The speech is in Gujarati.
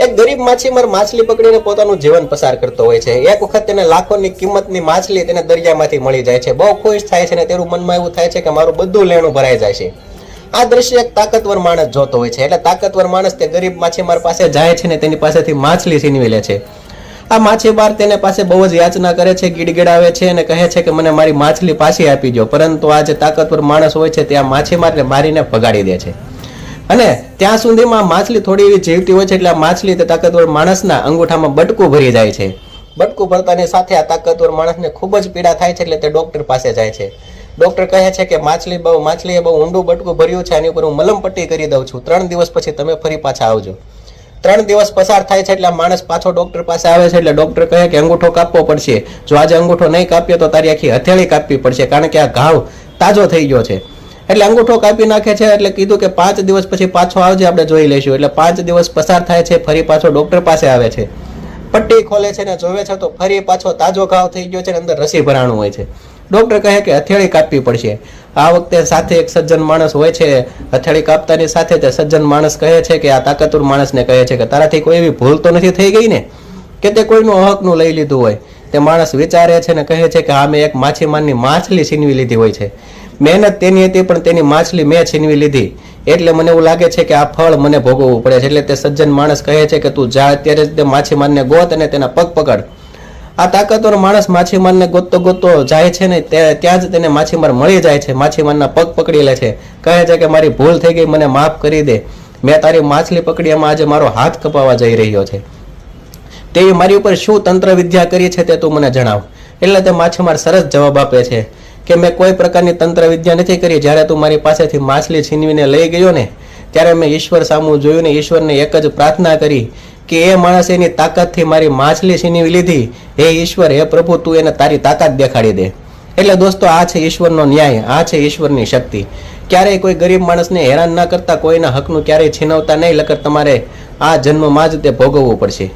એક ગરીબ માછીમાર માછલી પકડીને પોતાનું જીવન પસાર કરતો હોય છે. એક વખત તેને લાખોની કિંમતની માછલી તેને દરિયામાંથી મળી જાય છે. બહુ ખુશ થાય છે અને તેનું મનમાં એવું થાય છે કે મારું બધું લેણું ભરાઈ જાય છે. આ દ્રશ્ય એક તાકતવર માણસ જોતો હોય છે. એટલે તાકતવર માણસ તે ગરીબ માછીમાર પાસે જાય છે ને તેની પાસેથી માછલી છીનવી લે છે. આ માછીમાર તેને પાસે બહુ જ યાચના કરે છે, ગીડગીડાવે છે અને કહે છે કે મને મારી માછલી પાછી આપી દો પરંતુ આ જે તાકતવર માણસ હોય છે તે આ માછીમારને મારીને ભગાડી દે છે. અને ત્યાં સુધીમાં માછલી થોડી એવી જીવતી હોય છે એટલે માછલી તે તાકતવર માણસના અંગૂઠામાં બટકું ભરી જાય છે. બટકું ભરતાની સાથે આ તાકતવર માણસને ખૂબ જ પીડા થાય છે એટલે તે ડૉક્ટર પાસે જાય છે. ડૉક્ટર કહે છે કે માછલી બહુ, માછલીએ બહુ ઊંડું બટકું ભર્યું છે, આની ઉપર હું મલમપટ્ટી કરી દઉં છું. ત્રણ દિવસ પછી તમે ફરી પાછા આવજો. ત્રણ દિવસ પસાર થાય છે એટલે માણસ પાછો ડૉક્ટર પાસે આવે છે એટલે ડૉક્ટર કહે કે અંગૂઠો કાપવો પડશે. જો આજે અંગૂઠો નહીં કાપ્યો તો તારી આખી હથેળી કાપવી પડશે, કારણ કે આ ઘાવ તાજો થઈ ગયો છે. એટલે અંગૂઠો કાપી નાખે છે, એટલે કીધું કે પાંચ દિવસ પછી પાછો આવજે, આપણે જોઈ લઈશું. એટલે પાંચ દિવસ પસાર થાય છે, ફરી પાછો ડોક્ટર પાસે આવે છે. પટ્ટી ખોલે છે ને જોવે છે, તો ફરી પાછો તાજો ઘાવ થઈ ગયો છે ને અંદર રસી ભરાણું હોય છે. ડોક્ટર કહે કે હથેળી કાપવી પડશે. આ વખતે સાથે એક સજ્જન માણસ હોય છે, હથેળી કાપતાની સાથે તે સજ્જન માણસ કહે છે કે આ તાકતવર માણસને કહે છે કે તારાથી કોઈ એવી ભૂલ તો નથી થઈ ગઈ ને? કે તે કોઈનું અહકનું લઈ લીધું હોય. તે માણસ વિચારે છે ને કહે છે કે આ મેં એક માછીમારની માછલી છીનવી લીધી હોય છે. મહેનત તેની હતી, પણ તેની માછલી મેં છીનવી લીધી. એટલે મને એવું લાગે છે કે આ ફળ મને ભોગવવું પડે છે. એટલે તે સજ્જન માણસ કહે છે કે તું જા, અત્યારે તે માછીમારને ગોત અને તેના પગ પકડ. આ તાકાતવર માણસ માછીમારને ગોતતો ગોતતો જાય છે ને ત્યાં જ તેને માછીમાર મળી જાય છે, માછીમારના પગ પકડી લે છે. કહે છે કે મારી ભૂલ થઈ ગઈ, મને માફ કરી દે. મેં તારી માછલી પકડી એમાં આજે મારો હાથ કપાવા જઈ રહ્યો છે. તે મારી ઉપર શું તંત્ર વિદ્યા કરી છે તે તું મને જણાવ. એટલે તે માછીમાર સરસ જવાબ આપે છે. કે મેં કોઈ પ્રકારની તંત્ર વિદ્યા નથી કરી. જ્યારે તું મારી પાસેથી માછલી છીનવીને લઈ ગયો ને, ત્યારે મેં ઈશ્વર સામું જોયું ને, ઈશ્વરને એક જ પ્રાર્થના કરી કે એ માણસ એની તાકાતથી મારી માછલી છીનવી લીધી. હે ઈશ્વર, હે પ્રભુ, તું એને તારી તાકાત દેખાડી દે. એટલે દોસ્તો, આ છે ઈશ્વરનો ન્યાય, આ છે ઈશ્વરની શક્તિ. ક્યારેય કોઈ ગરીબ માણસને હેરાન ના કરતા, કોઈના હકનું ક્યારેય છીનવતા નહીં, લગર તમારે આ જન્મમાં જ તે ભોગવવું પડશે.